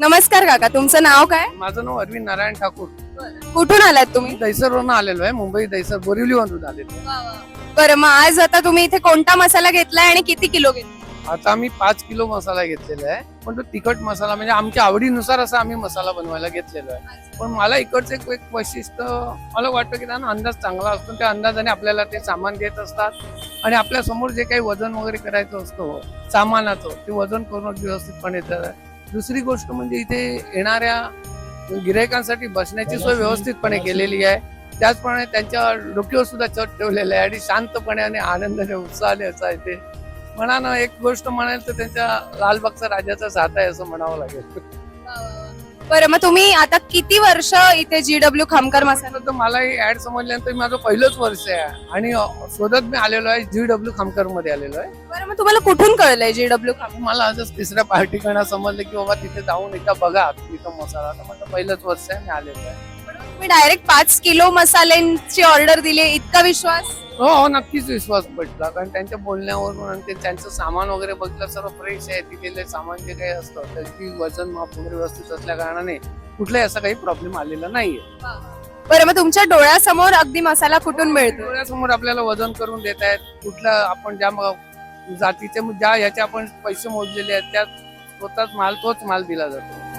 नमस्कार काका तुमचं नाव काय? माझं नाव अरविंद नारायण ठाकूर. कुठून आलात तुम्ही? मी दैसरवरून आलेलो आहे मुंबई दैसर बोरिवलीवरून आलेलो आहे. बरं मग आज आता तुम्ही इथे कोणता मसाला घेतलाय आणि किती किलो घेतला आता आम्ही पाच किलो मसाला घेतलेला आहे पण तो तिखट मसाला म्हणजे आमच्या आवडीनुसार असा आम्ही मसाला बनवायला घेतलेला आहे. पण मला इकडचं एक एक वैशिष्ट्य मला वाटतं की त्यांना अंदाज चांगला असतो त्या अंदाजाने आपल्याला ते सामान देत असतात. आणि आपल्यासमोर जे काही वजन वगैरे करायचं असतं सामानाचं ते वजन करून व्यवस्थितपणे दुसरी गोष्ट म्हणजे इथे येणाऱ्या गिरायकांसाठी बसण्याची सोय व्यवस्थितपणे केलेली आहे. त्याचप्रमाणे त्यांच्या डोक्यावर सुद्धा चट ठेवलेलं आहे आणि शांतपणे आणि आनंदाने उत्साहाने असा आहे म्हणा ना एक गोष्ट म्हणाल तर त्यांच्या लालबागचा राजाचा साथ आहे असं म्हणावं लागेल. बरं मग तुम्ही आता किती वर्ष इथे जी डब्ल्यू खामकर मसाला तर मला ही ऍड समजल्यानंतर माझं पहिलंच वर्ष आहे. आणि शोधत मी आलेलो आहे जी डब्ल्यू खामकरमध्ये आलेलो आहे. बरं मग तुम्हाला कुठून कळलंय जी डब्ल्यू खामकर मला आजच तिसऱ्या पार्टीकडनं समजलं की बाबा तिथे जाऊन एकदा बघा तिथं मसाला तर माझं पहिलंच वर्ष आहे मी आलेलो आहे. तुम्ही डायरेक्ट पाच किलो मसाल्यांची ऑर्डर दिली इतका विश्वास? हो हो नक्कीच विश्वास पटला. कारण त्यांच्या बोलण्यावरून आणि ते त्यांचं सामान वगैरे बघितलं सर्व फ्रेश आहे. तिथले सामान जे काही असतं त्याची वजन माप वगैरे व्यवस्थित असल्या कारणाने कुठलाही असा काही प्रॉब्लेम आलेला नाहीये. बरं मग तुमच्या डोळ्यासमोर अगदी मसाला कुठून मिळतो? डोळ्यासमोर आपल्याला वजन करून देत आहेत. कुठल्या आपण ज्या म- जातीचे ज्या याचे आपण पैसे मोजलेले आहेत त्या स्वतःच माल तोच माल दिला जातो.